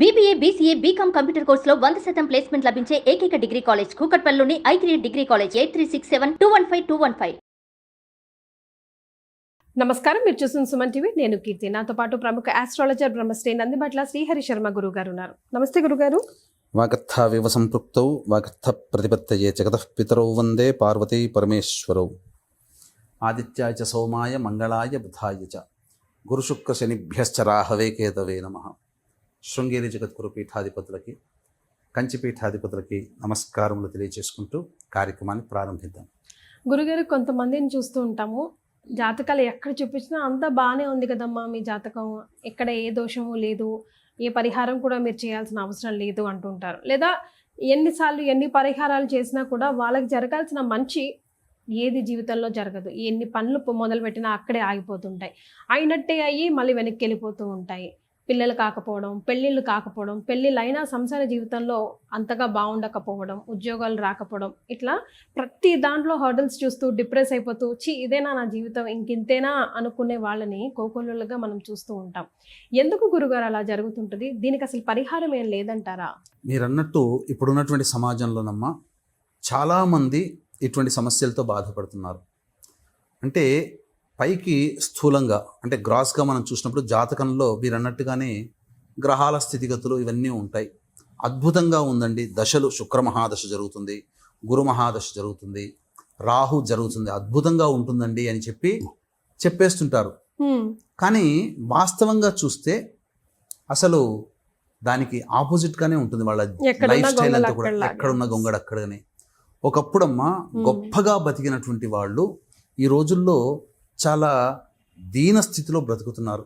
BBA BCA BCom computer కోర్సులో వంద శాతం ప్లేస్మెంట్ లభించే ఏకైక degree college కూకట్పల్లిలోని I three degree college eight three six seven two one five two one five నమస్కారం మీరు చూస్తున్న సుమన్ టీవీ నేను కీర్తి. నాతో పాటు ప్రముఖ ఆస్ట్రాలజర్ బ్రహ్మశ్రీ నందిబట్ల శ్రీహరి శర్మ గురువు గారు ఉన్నారు. నమస్తే గురుగారు వాగర్థావివ సంపృక్తౌ వాగర్థ ప్రతిపత్తయే జగతః పితరౌ వందే పార్వతీ పరమేశ్వరౌ. ఆదిత్యాయ చ సోమాయ మంగళాయ బుధాయ చ. గురుశుక్ర శనిభ్యశ్చ రాహవే కేతవే నమ. శృంగేరి జగద్గురు పీఠాధిపతులకి కంచి పీఠాధిపతులకి నమస్కారములు తెలియజేసుకుంటూ కార్యక్రమాన్ని ప్రారంభిద్దాం. గురుగారు కొంతమందిని చూస్తూ ఉంటాము. జాతకాలు ఎక్కడ చూపించినా అంతా బాగానే ఉంది కదమ్మా మీ జాతకం. ఎక్కడ ఏ దోషము లేదు. ఏ పరిహారం కూడా మీరు చేయాల్సిన అవసరం లేదు అంటుంటారు. లేదా ఎన్నిసార్లు ఎన్ని పరిహారాలు చేసినా కూడా వాళ్ళకి జరగాల్సిన మంచి ఏది జీవితంలో జరగదు. ఎన్ని పనులు మొదలు మొదలుపెట్టినా అక్కడే ఆగిపోతుంటాయి. అయినట్టే అయ్యి మళ్ళీ వెనక్కి వెళ్ళిపోతూ ఉంటాయి. పిల్లలు కాకపోవడం పెళ్ళిళ్ళు కాకపోవడం పెళ్ళిళ్ళు అయినా సంసార జీవితంలో అంతగా బాగుండకపోవడం ఉద్యోగాలు రాకపోవడం ఇట్లా ప్రతి దాంట్లో హర్డల్స్ చూస్తూ డిప్రెస్ అయిపోతూ చి ఇదేనా నా జీవితం ఇంకింతేనా అనుకునే వాళ్ళని కోకొల్లుగా మనం చూస్తూ ఉంటాం. ఎందుకు గురుగారు అలా జరుగుతుంటుంది? దీనికి అసలు పరిహారం ఏం లేదంటారా? మీరన్నట్టు ఇప్పుడున్నటువంటి సమాజంలోనమ్మా చాలామంది ఇటువంటి సమస్యలతో బాధపడుతున్నారు. అంటే పైకి స్థూలంగా అంటే గ్రాస్గా మనం చూసినప్పుడు జాతకంలో మీరు అన్నట్టుగానే గ్రహాల స్థితిగతులు ఇవన్నీ ఉంటాయి. అద్భుతంగా ఉందండి. దశలు శుక్ర మహాదశ జరుగుతుంది గురు మహాదశ జరుగుతుంది రాహు జరుగుతుంది. అద్భుతంగా ఉంటుందండి అని చెప్పి చెప్పేస్తుంటారు. కానీ వాస్తవంగా చూస్తే అసలు దానికి ఆపోజిట్గానే ఉంటుంది వాళ్ళ లైఫ్ స్టైల్ అంతా కూడా. ఎక్కడున్న గొంగడు అక్కడనే ఒకప్పుడమ్మా గొప్పగా బతికినటువంటి వాళ్ళు ఈ రోజుల్లో చాలా దీన స్థితిలో బ్రతుకుతున్నారు.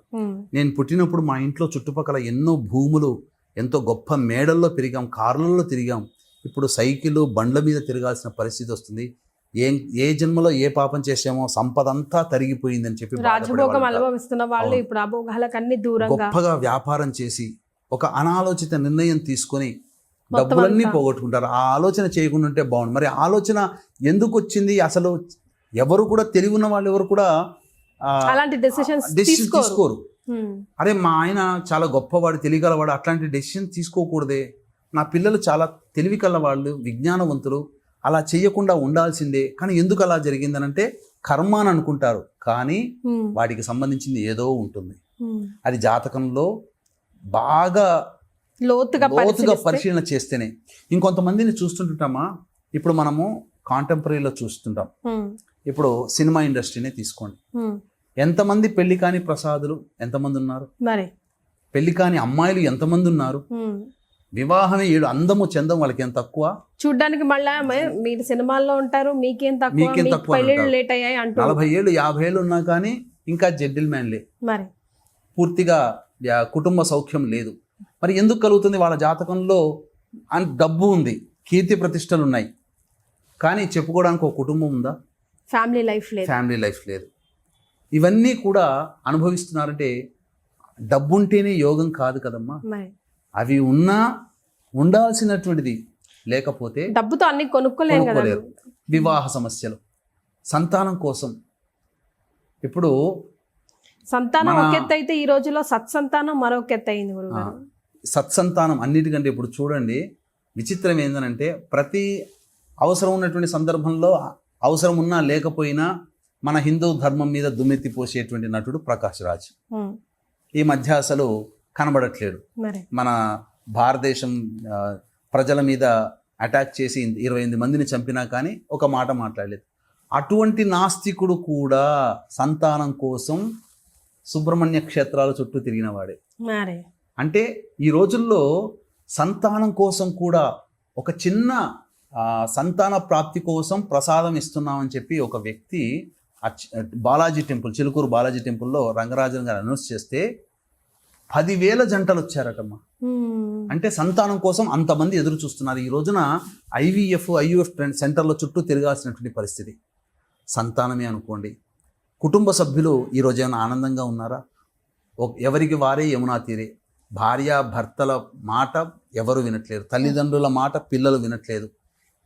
నేను పుట్టినప్పుడు మా ఇంట్లో చుట్టుపక్కల ఎన్నో భూములు ఎంతో గొప్ప మేడల్లో తిరిగాం కార్లలో తిరిగాం. ఇప్పుడు సైకిల్ బండ్ల మీద తిరగాల్సిన పరిస్థితి వస్తుంది. ఏం ఏ జన్మలో ఏ పాపం చేసామో సంపద అంతా తరిగిపోయిందని చెప్పి వాళ్ళు. ఇప్పుడు గొప్పగా వ్యాపారం చేసి ఒక అనాలోచిత నిర్ణయం తీసుకొని డబ్బులన్నీ. పోగొట్టుకుంటారు. ఆ ఆలోచన చేయకుండా ఉంటే బాగుండు. మరి ఆలోచన ఎందుకు వచ్చింది? అసలు ఎవరు కూడా తెలివి ఉన్న వాళ్ళు ఎవరు కూడా అలాంటి డెసిషన్స్ తీసుకోరు. అరే మా ఆయన చాలా గొప్పవాడు తెలియగలవాడు అట్లాంటి డెసిషన్ తీసుకోకూడదే. నా పిల్లలు చాలా తెలివి కలవాళ్ళు విజ్ఞానవంతులు అలా చేయకుండా ఉండాల్సిందే. కానీ ఎందుకు అలా జరిగిందనంటే కర్మ అని అనుకుంటారు. కానీ వాటికి సంబంధించింది ఏదో ఉంటుంది. అది జాతకంలో బాగా లోతుగా లోతుగా పరిశీలన చేస్తేనే. ఇంకొంతమందిని చూస్తుంటామా ఇప్పుడు మనము కాంటెంపరీలో చూస్తుంటాం. ఇప్పుడు సినిమా ఇండస్ట్రీనే తీసుకోండి. ఎంతమంది పెళ్ళి కాని ప్రసాదులు ఎంతమంది ఉన్నారు మరి? పెళ్ళి కాని అమ్మాయిలు ఎంతమంది ఉన్నారు హ్మ్. వివాహమే ఏడు అందము చందం వాళ్ళకి ఎంత తక్కువ? చూడ్డానికి మళ్ళా మే- మీరు సినిమాల్లో ఉంటారు మీకేం తక్కువ? మీకేం తక్కువ. లేట్ అయ్యాయి అంటూ. నలభై ఏళ్ళు యాభై ఏళ్ళు ఉన్నా కానీ ఇంకా జెడ్డిల్ మ్యాన్లే మరి? పూర్తిగా కుటుంబ సౌఖ్యం లేదు. మరి ఎందుకు కలుగుతుంది వాళ్ళ జాతకంలో? డబ్బు ఉంది కీర్తి ప్రతిష్టలు ఉన్నాయి కానీ చెప్పుకోవడానికి ఒక కుటుంబం ఉందా? ఫ్యామిలీ లైఫ్ లేదు. ఫ్యామిలీ లైఫ్ లేదు. ఇవన్నీ కూడా అనుభవిస్తున్నారంటే డబ్బు ఉంటేనే యోగం కాదు కదమ్మా. అవి ఉన్నా ఉండాల్సినటువంటిది లేకపోతే డబ్బుతో అన్ని కొనుక్కోలేం కదా. కొనుక్కోలేరు. వివాహ సమస్యలు సంతానం కోసం. ఇప్పుడు సంతానం మన- ఒక ఎత్తు అయితే ఈ రోజులో సత్సంతానం మరొక ఎత్తు అయింది సత్సంతానం అన్నిటికంటే ఇప్పుడు చూడండి విచిత్రం ఏంటంటే ప్రతి అవసరం ఉన్నటువంటి సందర్భంలో అవసరం ఉన్నా లేకపోయినా మన హిందూ ధర్మం మీద దుమ్మెత్తి పోసేటువంటి నటుడు ప్రకాష్ రాజ్. ఈ మధ్య అసలు కనబడట్లేడు మన భారతదేశం ప్రజల మీద అటాక్ చేసి ఇరవై ఎనిమిది మందిని చంపినా కానీ ఒక మాట మాట్లాడలేదు. అటువంటి నాస్తికుడు కూడా సంతానం కోసం సుబ్రహ్మణ్య క్షేత్రాల చుట్టూ తిరిగినవాడే. మరి? అంటే ఈ రోజుల్లో సంతానం కోసం కూడా ఒక చిన్న సంతాన ప్రాప్తి కోసం ప్రసాదం ఇస్తున్నామని చెప్పి ఒక వ్యక్తి బాలాజీ టెంపుల్ చిలుకూరు బాలాజీ టెంపుల్లో రంగరాజన్ గారు అనౌన్స్ చేస్తే పదివేల జంటలు వచ్చారటమ్మా. అంటే సంతానం కోసం అంతమంది ఎదురు చూస్తున్నారు. ఈ రోజున ఐవీఎఫ్ ఐయుఎఫ్ సెంటర్ల చుట్టూ తిరగాల్సినటువంటి పరిస్థితి. సంతానమే అనుకోండి. కుటుంబ సభ్యులు ఈరోజు ఏమైనా ఆనందంగా ఉన్నారా? ఎవరికి వారే యమునా తీరే. భార్య భర్తల మాట ఎవరు వినట్లేరు. తల్లిదండ్రుల మాట పిల్లలు వినట్లేదు.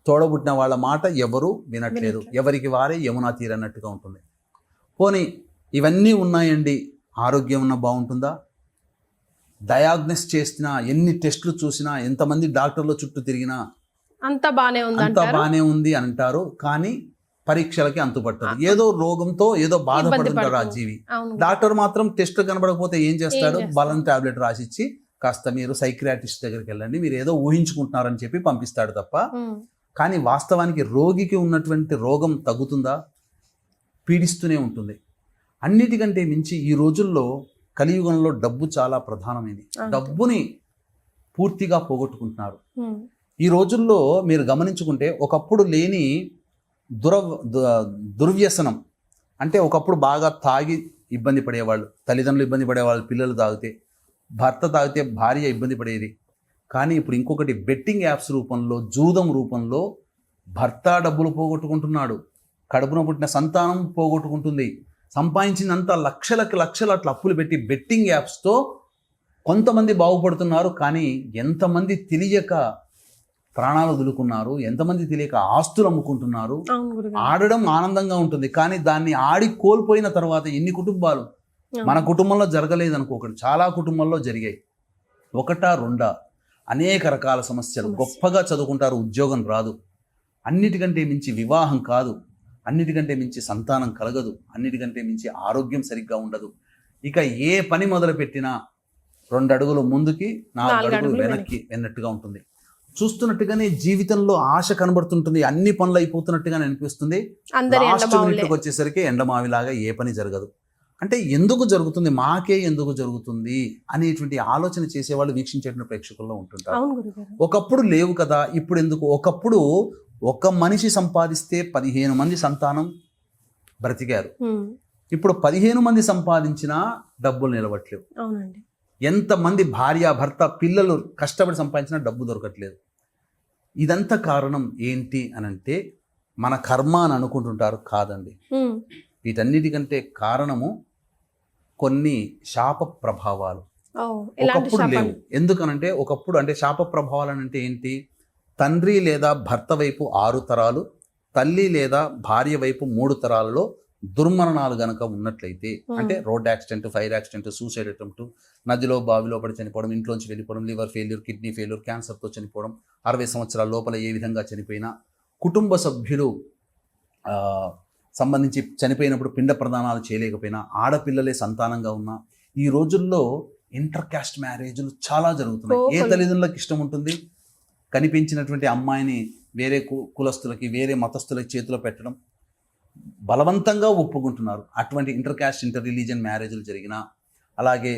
తోడబుట్టిన వాళ్ళ మాట ఎవరు వినట్లేదు. ఎవరికి వారే యమునా తీరే అన్నట్టుగా ఉంటుంది. పోనీ ఇవన్నీ ఉన్నాయండి. ఆరోగ్యం ఉన్న బాగుంటుందా? డయాగ్నోస్ చేసినా ఎన్ని టెస్టులు చూసినా ఎంతమంది డాక్టర్ల చుట్టూ తిరిగినా అంత బానే ఉంది అంతా బానే ఉంది అంటారు. కానీ పరీక్షలకి అంతుపట్టదు ఏదో రోగంతో ఏదో బాధపడుతుంటారు ఆ. జీవి. డాక్టర్ మాత్రం టెస్ట్ కనబడకపోతే ఏం చేస్తాడు? బలం టాబ్లెట్ రాసిచ్చి కాస్త మీరు సైక్రియాటిస్ట్ దగ్గరికి వెళ్ళండి. మీరు ఏదో ఊహించుకుంటున్నారని చెప్పి పంపిస్తాడు తప్ప కానీ వాస్తవానికి రోగికి ఉన్నటువంటి రోగం తగ్గుతుందా? పీడిస్తూనే ఉంటుంది. అన్నిటికంటే మించి ఈ రోజుల్లో కలియుగంలో డబ్బు చాలా ప్రధానమైనది. డబ్బుని పూర్తిగా పోగొట్టుకుంటున్నారు. ఈ రోజుల్లో మీరు గమనించుకుంటే ఒకప్పుడు లేని దుర దు- దుర్వ్యసనం. అంటే ఒకప్పుడు బాగా తాగి ఇబ్బంది పడేవాళ్ళు తల్లిదండ్రులు ఇబ్బంది పడేవాళ్ళు పిల్లలు తాగితే భర్త తాగితే భార్య ఇబ్బంది పడేది. కానీ ఇప్పుడు ఇంకొకటి బెట్టింగ్ యాప్స్ రూపంలో జూదం రూపంలో భర్త డబ్బులు పోగొట్టుకుంటున్నాడు. కడుపున పుట్టిన సంతానం పోగొట్టుకుంటుంది. సంపాదించినంత లక్షలకు లక్షలు అట్లా అప్పులు పెట్టి బెట్టింగ్ యాప్స్తో కొంతమంది బాగుపడుతున్నారు కానీ ఎంతమంది తెలియక ప్రాణాలు వదులుకున్నారు ఎంతమంది తెలియక ఆస్తులు అమ్ముకుంటున్నారు. ఆడడం ఆనందంగా ఉంటుంది కానీ దాన్ని ఆడి కోల్పోయిన తర్వాత ఎన్ని కుటుంబాలు? మన కుటుంబంలో జరగలేదు అనుకోకండి చాలా కుటుంబాల్లో జరిగాయి. ఒకటా రెండా? అనేక రకాల సమస్యలు. సమస్య. గొప్పగా చదువుకుంటారు ఉద్యోగం రాదు. అన్నిటికంటే మించి వివాహం కాదు. అన్నిటికంటే మించి సంతానం కలగదు. అన్నిటికంటే మించి ఆరోగ్యం సరిగ్గా ఉండదు. ఇక ఏ పని మొదలు పెట్టినా రెండు అడుగులు ముందుకి నాలుగు అడుగులు వెనక్కి. వెన్నట్టుగా ఉంటుంది. చూస్తున్నట్టుగానే జీవితంలో ఆశ కనబడుతుంటుంది. అన్ని పనులు అయిపోతున్నట్టుగానే అనిపిస్తుంది. లాస్ట్ మినిట్కి వచ్చేసరికి ఎండమావిలాగా ఏ పని జరగదు. అంటే ఎందుకు జరుగుతుంది? మాకే ఎందుకు జరుగుతుంది? అనేటువంటి ఆలోచన చేసేవాళ్ళు వీక్షించేటువంటి ప్రేక్షకుల్లో ఉంటుంటారు. ఒకప్పుడు లేవు కదా ఇప్పుడు ఎందుకు? ఒకప్పుడు ఒక మనిషి సంపాదిస్తే పదిహేను మంది సంతానం బ్రతికారు. ఇప్పుడు పదిహేను మంది సంపాదించినా డబ్బులు నిలవట్లేవు. ఎంతమంది భార్య భర్త పిల్లలు కష్టపడి సంపాదించినా డబ్బు దొరకట్లేదు. ఇదంతా కారణం ఏంటి అని అంటే మన కర్మ అని అనుకుంటుంటారు కాదండి. వీటన్నిటికంటే కారణము కొన్ని శాప ప్రభావాలు. ఒకప్పుడు లేవు. ఎందుకనంటే ఒకప్పుడు అంటే శాప ప్రభావాలు అంటే ఏంటి? తండ్రి లేదా భర్త వైపు ఆరు తరాలు తల్లి లేదా భార్య వైపు మూడు తరాలలో దుర్మరణాలు గనక ఉన్నట్లయితే అంటే road accident fire accident suicide attempt నదిలో బావిలో పడి చనిపోవడం ఇంట్లోంచి వెళ్ళిపోవడం లివర్ ఫెయిల్యూర్ కిడ్నీ ఫెయిల్యూర్ క్యాన్సర్తో చనిపోవడం అరవై సంవత్సరాల లోపల ఏ విధంగా చనిపోయినా కుటుంబ సభ్యులు ఆ, సంబంధించి చనిపోయినప్పుడు పిండ ప్రదానాలు చేయలేకపోయినా ఆడపిల్లలే సంతానంగా ఉన్నా ఈ రోజుల్లో ఇంటర్ క్యాస్ట్ మ్యారేజ్లు చాలా జరుగుతున్నాయి. ఏ. తల్లిదండ్రులకు ఇష్టం ఉంటుంది? కనిపించినటువంటి అమ్మాయిని వేరే కు కులస్తులకి వేరే మతస్థులకి చేతిలో పెట్టడం బలవంతంగా ఒప్పుకుంటున్నారు. అటువంటి ఇంటర్ క్యాస్ట్ ఇంటర్ రిలీజియన్ మ్యారేజ్లు జరిగినా అలాగే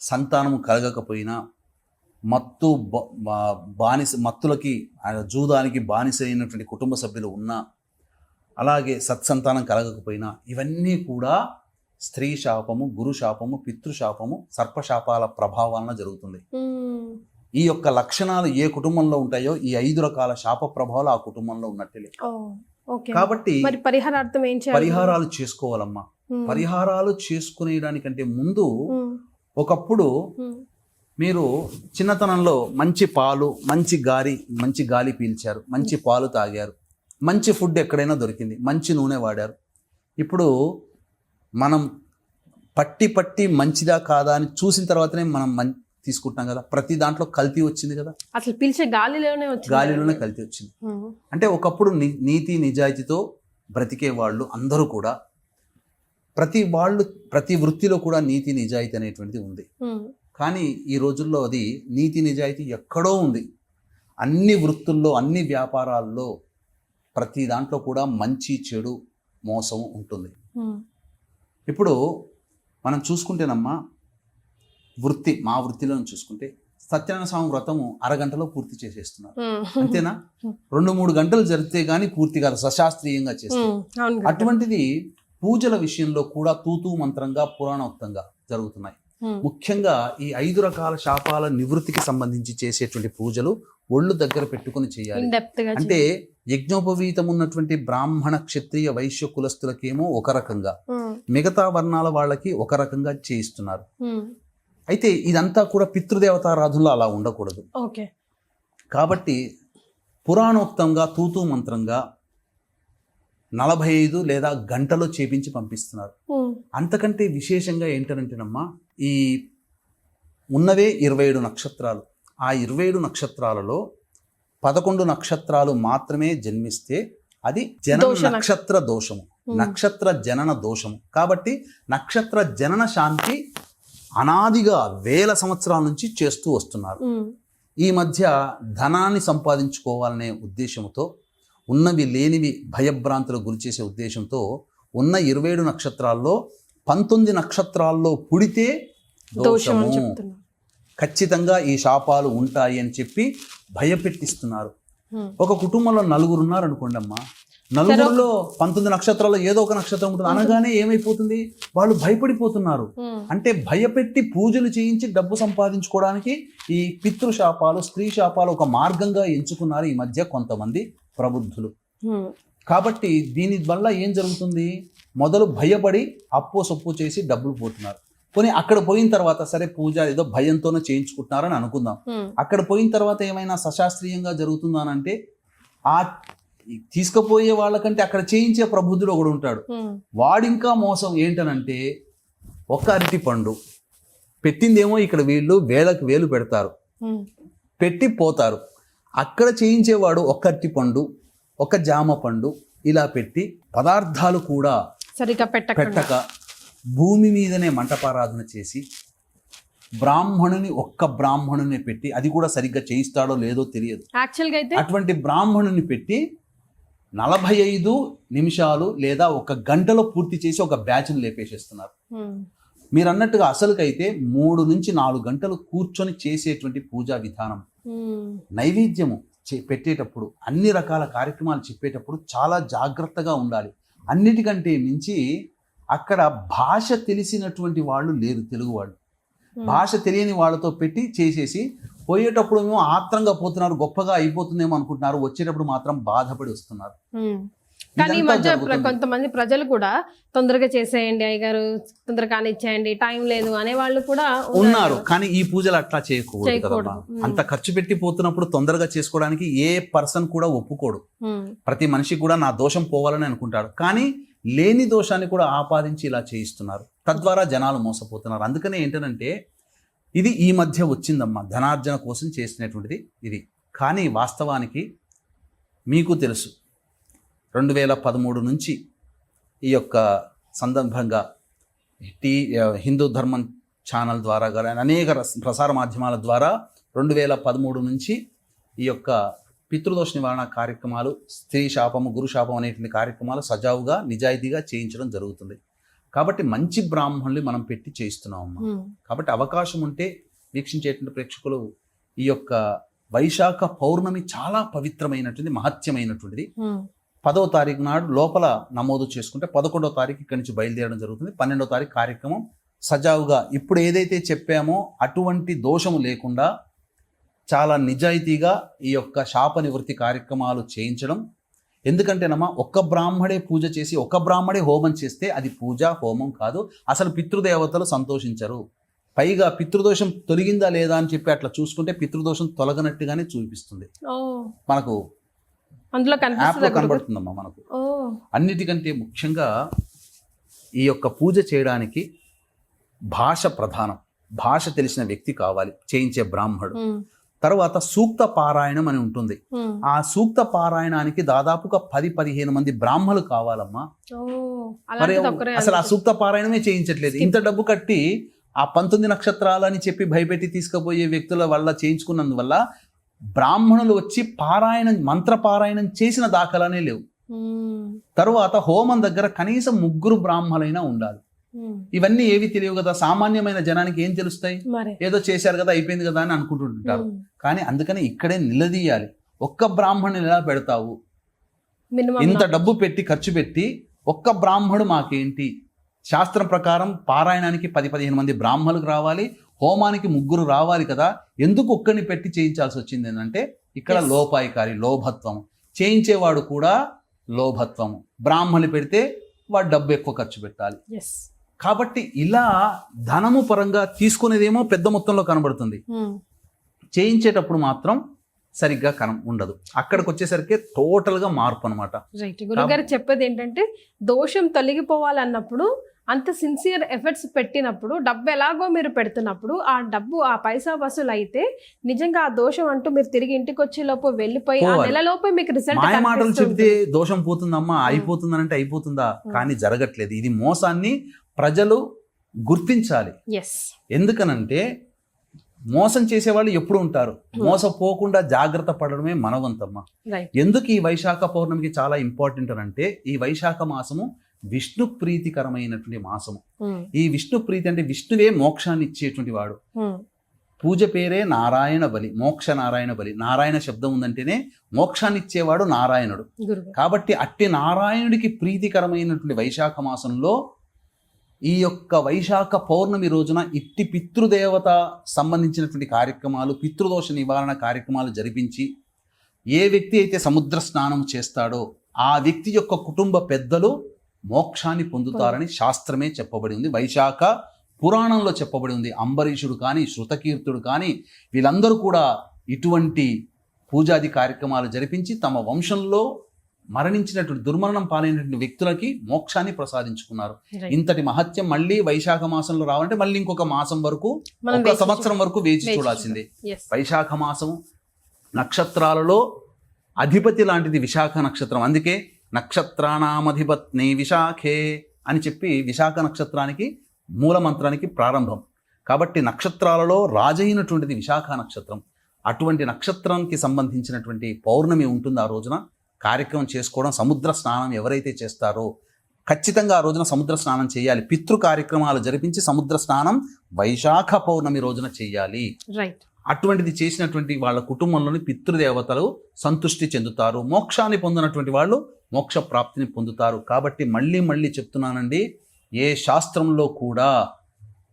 సంతానం కలగకపోయినా మత్తు బానిస మత్తులకి ఆ జూదానికి బానిస అయినటువంటి కుటుంబ సభ్యులు ఉన్నా అలాగే సత్సంతానం కలగకపోయినా ఇవన్నీ కూడా స్త్రీ శాపము గురు శాపము పితృశాపము సర్పశాపాల ప్రభావాలన జరుగుతుంది. ఉమ్, ఈ యొక్క లక్షణాలు ఏ కుటుంబంలో ఉంటాయో ఈ ఐదు రకాల శాప ప్రభావాలు ఆ కుటుంబంలో ఉన్నట్టే. కాబట్టి పరిహారార్థం ఏం పరిహారాలు చేసుకోవాలమ్మా. ఉమ్, పరిహారాలు చేసుకునేదానికంటే ముందు ఉమ్, ఒకప్పుడు మీరు చిన్నతనంలో మంచి పాలు మంచి గాలి మంచి గాలి పీల్చారు మంచి పాలు తాగారు. మంచి ఫుడ్ ఎక్కడైనా దొరికింది. మంచి నూనె వాడారు. ఇప్పుడు మనం పట్టి పట్టి మంచిదా కాదా అని చూసిన తర్వాతనే మనం మం తీసుకుంటాం కదా. ప్రతి దాంట్లో కల్తీ వచ్చింది కదా. అసలు పిలిచే గాలిలోనే వచ్చింది. గాలిలోనే కల్తీ వచ్చింది. అంటే ఒకప్పుడు నీతి నిజాయితీతో బ్రతికే వాళ్ళు అందరూ కూడా ప్రతి వాళ్ళు ప్రతి వృత్తిలో కూడా నీతి నిజాయితీ అనేటువంటిది ఉంది. కానీ ఈ రోజుల్లో అది నీతి నిజాయితీ ఎక్కడో ఉంది. అన్ని వృత్తుల్లో అన్ని వ్యాపారాల్లో ప్రతి దాంట్లో కూడా మంచి చెడు మోసం ఉంటుంది. ఇప్పుడు మనం చూసుకుంటేనమ్మా వృత్తి మా వృత్తిలో చూసుకుంటే సత్యనారాయణ స్వామి వ్రతము అరగంటలో పూర్తి చేసేస్తున్నారు. అంతేనా? రెండు మూడు గంటలు జరిగితే కానీ పూర్తి కాదు సశాస్త్రీయంగా చేస్తారు. అటువంటిది పూజల విషయంలో కూడా తూతూ మంత్రంగా పురాణోక్తంగా జరుగుతున్నాయి. ముఖ్యంగా ఈ ఐదు రకాల శాపాల నివృత్తికి సంబంధించి చేసేటువంటి పూజలు ఒళ్ళు దగ్గర పెట్టుకుని చేయాలి. అంటే యజ్ఞోపవీతం ఉన్నటువంటి బ్రాహ్మణ క్షత్రియ వైశ్య కులస్తులకేమో ఒక రకంగా. మిగతా వర్ణాల వాళ్ళకి ఒక రకంగా చేయిస్తున్నారు. అయితే ఇదంతా కూడా పితృదేవతారాధనలో అలా ఉండకూడదు. కాబట్టి పురాణోక్తంగా తూతూ మంత్రంగా నలభై ఐదు లేదా గంటలో చేపించి పంపిస్తున్నారు. అంతకంటే విశేషంగా ఏంటంటేనమ్మా ఈ ఉన్నవే ఇరవై ఏడు నక్షత్రాలు. ఆ ఇరవై ఏడు నక్షత్రాలలో పదకొండు నక్షత్రాలు మాత్రమే జన్మిస్తే అది జన నక్షత్ర దోషము. నక్షత్ర జనన దోషము. కాబట్టి నక్షత్ర జనన శాంతి అనాదిగా వేల సంవత్సరాల నుంచి చేస్తూ వస్తున్నారు. ఈ మధ్య ధనాన్ని సంపాదించుకోవాలనే ఉద్దేశంతో ఉన్నవి లేనివి భయభ్రాంతులకు గురి చేసే ఉద్దేశంతో ఉన్న ఇరవై ఏడు నక్షత్రాల్లో పంతొమ్మిది నక్షత్రాల్లో పుడితే దోషము. ఖచ్చితంగా ఈ శాపాలు ఉంటాయి అని చెప్పి భయపెట్టిస్తున్నారు. ఒక కుటుంబంలో నలుగురు ఉన్నారు అనుకోండి అమ్మా. నలుగురిలో పంతొమ్మిది నక్షత్రాల్లో ఏదో ఒక నక్షత్రం ఉంటుంది. అనగానే ఏమైపోతుంది? వాళ్ళు భయపడిపోతున్నారు. అంటే భయపెట్టి పూజలు చేయించి డబ్బు సంపాదించుకోవడానికి ఈ పితృశాపాలు స్త్రీ శాపాలు ఒక మార్గంగా ఎంచుకున్నారు ఈ మధ్య కొంతమంది ప్రబుద్ధులు. కాబట్టి దీని వల్ల ఏం జరుగుతుంది? మొదలు భయపడి అప్పు సొప్పు చేసి డబ్బులు పోతున్నారు. పోనీ అక్కడ పోయిన తర్వాత సరే పూజ ఏదో భయంతోనే చేయించుకుంటున్నారని అనుకుందాం. అక్కడ పోయిన తర్వాత ఏమైనా సశాస్త్రీయంగా జరుగుతుందా అని అంటే ఆ తీసుకుపోయే వాళ్ళకంటే అక్కడ చేయించే ప్రబుద్ధుడు ఒకడు ఉంటాడు. వాడింకా మోసం ఏంటనంటే ఒక అరటి పండు. పెట్టిందేమో ఇక్కడ వీళ్ళు వేలకు వేలు పెడతారు. పెట్టి పోతారు. అక్కడ చేయించేవాడు ఒక అరటి పండు ఒక జామ పండు ఇలా పెట్టి పదార్థాలు కూడా పెట్టకుండా. పెట్టక భూమి మీదనే మంటపారాధన చేసి బ్రాహ్మణుని ఒక్క బ్రాహ్మణుని పెట్టి అది కూడా సరిగ్గా చేయిస్తాడో లేదో తెలియదు. యాక్చువల్గా అయితే అటువంటి బ్రాహ్మణుని పెట్టి నలభై ఐదు నిమిషాలు లేదా ఒక గంటలో పూర్తి చేసి ఒక బ్యాచ్ని లేపేసేస్తున్నారు. ఉమ్, మీరు అన్నట్టుగా అసలుకైతే మూడు నుంచి నాలుగు గంటలు కూర్చొని చేసేటువంటి పూజా విధానం. ఉమ్, నైవేద్యము చే- పెట్టేటప్పుడు అన్ని రకాల కార్యక్రమాలు చెప్పేటప్పుడు చాలా జాగ్రత్తగా ఉండాలి. అన్నిటికంటే మించి అక్కడ భాష తెలిసినటువంటి వాళ్ళు లేరు తెలుగు వాళ్ళు ఉమ్. భాష తెలియని వాళ్ళతో పెట్టి చేసేసి పోయేటప్పుడు ఏమో ఆత్రంగా పోతున్నారు గొప్పగా అయిపోతుందేమో అనుకుంటున్నారు వచ్చేటప్పుడు మాత్రం బాధపడి వస్తున్నారు ఉమ్. కానీ ఈ మధ్య. కొంతమంది ప్రజలు కూడా తొందరగా చేసేయండి అయ్యగారు తొందరగా కానిచ్చేయండి టైం లేదు అనే వాళ్ళు కూడా ఉన్నారు కానీ ఈ పూజలు అట్లా చేయకూడదు ఉమ్. అంత ఖర్చు పెట్టి పోతున్నప్పుడు తొందరగా చేసుకోవడానికి ఏ పర్సన్ కూడా ఒప్పుకోడు ప్రతి మనిషి కూడా నా దోషం పోవాలని అనుకుంటాడు కానీ లేని దోషాన్ని కూడా ఆపాదించి ఇలా చేయిస్తున్నారు. తద్వారా జనాలు మోసపోతున్నారు. అందుకనే ఏంటంటే ఇది ఈ మధ్య వచ్చిందమ్మా. ధనార్జన కోసం చేసినటువంటిది ఇది. కానీ వాస్తవానికి మీకు తెలుసు రెండు వేల పదమూడు నుంచి ఈ యొక్క సందర్భంగా టీ హిందూ ధర్మం ఛానల్ ద్వారా కానీ అనేక రస- ప్రసార మాధ్యమాల ద్వారా రెండు వేల పదమూడు నుంచి ఈ యొక్క పితృదోష నివారణ కార్యక్రమాలు స్త్రీ శాపము గురు శాపం అనేటువంటి కార్యక్రమాలు సజావుగా నిజాయితీగా చేయించడం జరుగుతుంది. కాబట్టి మంచి బ్రాహ్మణుల్ని మనం పెట్టి చేయిస్తున్నాం కాబట్టి అవకాశం ఉంటే వీక్షించేటువంటి ప్రేక్షకులు ఈ యొక్క వైశాఖ పౌర్ణమి చాలా పవిత్రమైనటువంటి మహత్యమైనటువంటిది. పదవ తారీఖు నాడు లోపల నమోదు చేసుకుంటే పదకొండవ తారీఖు ఇక్కడి నుంచి బయలుదేరడం జరుగుతుంది. పన్నెండవ తారీఖు కార్యక్రమం సజావుగా ఇప్పుడు ఏదైతే చెప్పామో అటువంటి దోషము లేకుండా చాలా నిజాయితీగా ఈ యొక్క శాప నివృత్తి కార్యక్రమాలు చేయించడం. ఎందుకంటేనమ్మా ఒక్క బ్రాహ్మడే పూజ చేసి ఒక్క బ్రాహ్మడే హోమం చేస్తే అది పూజ హోమం కాదు. అసలు పితృదేవతలు సంతోషించరు. పైగా పితృదోషం తొలగిందా లేదా అని చెప్పి అట్లా చూసుకుంటే పితృదోషం తొలగనట్టుగానే చూపిస్తుంది. మనకు అందులో యాప్లో? కనబడుతుందమ్మా మనకు. అన్నిటికంటే ముఖ్యంగా ఈ యొక్క పూజ చేయడానికి భాష ప్రధానం. భాష తెలిసిన వ్యక్తి కావాలి చేయించే బ్రాహ్మడు. తర్వాత సూక్త పారాయణం అని ఉంటుంది. ఆ సూక్త పారాయణానికి దాదాపుగా పది పదిహేను మంది బ్రాహ్మలు కావాలమ్మా. మరి అసలు ఆ. సూక్త పారాయణమే చేయించట్లేదు. ఇంత డబ్బు కట్టి ఆ పంతొమ్మిది నక్షత్రాలు అని చెప్పి భయపెట్టి తీసుకుపోయే వ్యక్తుల వల్ల చేయించుకున్నందువల్ల బ్రాహ్మణులు వచ్చి పారాయణం మంత్ర పారాయణం చేసిన దాఖలానే లేవు. తరువాత హోమం దగ్గర కనీసం ముగ్గురు బ్రాహ్మలైనా ఉండాలి. ఇవన్నీ ఏవి తెలియవు కదా. సామాన్యమైన జనానికి ఏం తెలుస్తాయి? ఏదో చేశారు కదా అయిపోయింది కదా అని అనుకుంటుంటారు. కానీ అందుకని ఇక్కడే నిలదీయాలి. ఒక్క బ్రాహ్మణుని ఎలా పెడతావు? ఇంత డబ్బు పెట్టి ఖర్చు పెట్టి ఒక్క బ్రాహ్మడు మాకేంటి? శాస్త్రం ప్రకారం పారాయణానికి పది పదిహేను మంది బ్రాహ్మణులకు రావాలి హోమానికి ముగ్గురు రావాలి కదా. ఎందుకు ఒక్కడిని పెట్టి చేయించాల్సి వచ్చింది అంటే ఇక్కడ. లోపాయికారి లోభత్వం. చేయించేవాడు కూడా లోభత్వము బ్రాహ్మణులు పెడితే వాడు డబ్బు ఎక్కువ ఖర్చు పెట్టాలి. కాబట్టి ఇలా ధనము పరంగా తీసుకునేదేమో పెద్ద మొత్తంలో కనబడుతుంది. చేయించేటప్పుడు మాత్రం సరిగ్గా కన ఉండదు. అక్కడికి వచ్చేసరికి టోటల్గా మార్పు అనమాట రైట్. గురుగారు చెప్పేది ఏంటంటే దోషం తొలగిపోవాలన్నప్పుడు అంత సిన్సియర్ ఎఫర్ట్స్ పెట్టినప్పుడు డబ్బు ఎలాగో మీరు పెడుతున్నప్పుడు ఆ డబ్బు ఆ పైసా వసూలు అయితే నిజంగా ఆ దోషం అంటూ మీరు తిరిగి ఇంటికి వచ్చే లోపు వెళ్ళిపోయి ఆ. నెల లోపే మీకు రిజల్ట్ మాటలు చెప్తే దోషం పోతుందమ్మా అయిపోతుందని అంటే అయిపోతుందా. కానీ జరగట్లేదు. ఇది మోసాన్ని ప్రజలు గుర్తించాలి. ఎందుకనంటే మోసం చేసేవాళ్ళు ఎప్పుడు ఉంటారు. Hmm. మోసపోకుండా జాగ్రత్త పడడమే మనవంతమ్మ. ఎందుకు ఈ వైశాఖ పౌర్ణమికి చాలా ఇంపార్టెంట్ అని అంటే ఈ వైశాఖ మాసము విష్ణు ప్రీతికరమైనటువంటి మాసము. ఈ విష్ణు ప్రీతి అంటే విష్ణువే మోక్షాన్ని ఇచ్చేటువంటి వాడు. పూజ పేరే నారాయణ బలి మోక్ష నారాయణ బలి. నారాయణ శబ్దం ఉందంటేనే మోక్షాన్ని ఇచ్చేవాడు నారాయణుడు. కాబట్టి అట్టి నారాయణుడికి ప్రీతికరమైనటువంటి వైశాఖ మాసంలో ఈ యొక్క వైశాఖ పౌర్ణమి రోజున ఇట్టి పితృదేవత సంబంధించినటువంటి కార్యక్రమాలు పితృదోష నివారణ కార్యక్రమాలు జరిపించి ఏ వ్యక్తి అయితే సముద్ర స్నానం చేస్తాడో ఆ వ్యక్తి యొక్క కుటుంబ పెద్దలు మోక్షాన్ని పొందుతారని శాస్త్రమే చెప్పబడి ఉంది. వైశాఖ పురాణంలో చెప్పబడి ఉంది. అంబరీషుడు కానీ శృతకీర్తుడు కానీ వీళ్ళందరూ కూడా ఇటువంటి పూజాది కార్యక్రమాలు జరిపించి తమ వంశంలో మరణించినటువంటి దుర్మరణం పాలైనటువంటి వ్యక్తులకి మోక్షాన్ని ప్రసాదించుకున్నారు. ఇంతటి మహత్యం మళ్ళీ వైశాఖ మాసంలో రావాలంటే మళ్ళీ ఇంకొక మాసం వరకు ఒక సంవత్సరం వరకు వేచి చూడాల్సిందే. వైశాఖ మాసం నక్షత్రాలలో అధిపతి లాంటిది విశాఖ నక్షత్రం. అందుకే నక్షత్రానామధిపత్ని విశాఖే అని చెప్పి విశాఖ నక్షత్రానికి మూల మంత్రానికి ప్రారంభం. కాబట్టి నక్షత్రాలలో రాజైనటువంటిది విశాఖ నక్షత్రం. అటువంటి నక్షత్రానికి సంబంధించినటువంటి పౌర్ణమి ఉంటుంది ఆ రోజున. కార్యక్రమం చేసుకోవడం సముద్ర స్నానం ఎవరైతే చేస్తారో ఖచ్చితంగా ఆ రోజున సముద్ర స్నానం చేయాలి. పితృ కార్యక్రమాలు జరిపించి సముద్ర స్నానం వైశాఖ పౌర్ణమి రోజున చేయాలి. రైట్ అటువంటిది చేసినటువంటి వాళ్ళ కుటుంబంలోని పితృదేవతలు సంతుష్టి చెందుతారు. మోక్షాన్ని పొందినటువంటి వాళ్ళు మోక్ష ప్రాప్తిని పొందుతారు. కాబట్టి మళ్ళీ మళ్ళీ చెప్తున్నానండి ఏ శాస్త్రంలో కూడా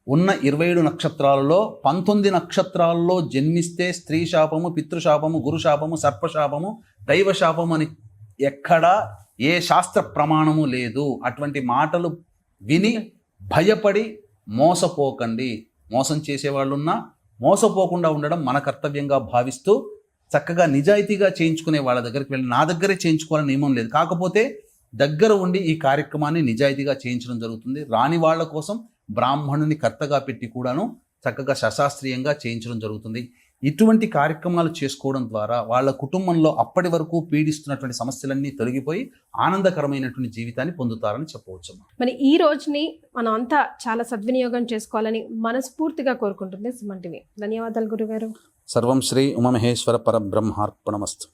ఉన్న ఇరవై ఏడు నక్షత్రాలలో పంతొమ్మిది నక్షత్రాల్లో జన్మిస్తే స్త్రీ శాపము పితృశాపము గురుశాపము సర్పశాపము దైవశాపము అని ఎక్కడా ఏ శాస్త్ర ప్రమాణము లేదు. అటువంటి మాటలు విని భయపడి మోసపోకండి. మోసం చేసేవాళ్ళున్నా మోసపోకుండా ఉండడం మన కర్తవ్యంగా భావిస్తూ చక్కగా నిజాయితీగా చేయించుకునే వాళ్ళ దగ్గరికి వెళ్ళి నా దగ్గరే చేయించుకోవాలని నియమం లేదు. కాకపోతే దగ్గర ఉండి ఈ కార్యక్రమాన్ని నిజాయితీగా చేయించడం జరుగుతుంది. రాని వాళ్ళ కోసం బ్రాహ్మణుని కర్తగా పెట్టి కూడాను చక్కగా శశాస్త్రీయంగా చేయించడం జరుగుతుంది. ఇటువంటి కార్యక్రమాలు చేసుకోవడం ద్వారా వాళ్ళ కుటుంబంలో అప్పటి వరకు పీడిస్తున్నటువంటి సమస్యలన్నీ తొలగిపోయి ఆనందకరమైనటువంటి జీవితాన్ని పొందుతారని చెప్పవచ్చు మరి ఈ రోజుని మనం అంతా చాలా సద్వినియోగం చేసుకోవాలని మనస్ఫూర్తిగా కోరుకుంటుంది సుమన్ టీవీ ధన్యవాదాలు గురుగారు. సర్వం శ్రీ ఉమమహేశ్వర పరబ్రహ్మార్పణమస్తు.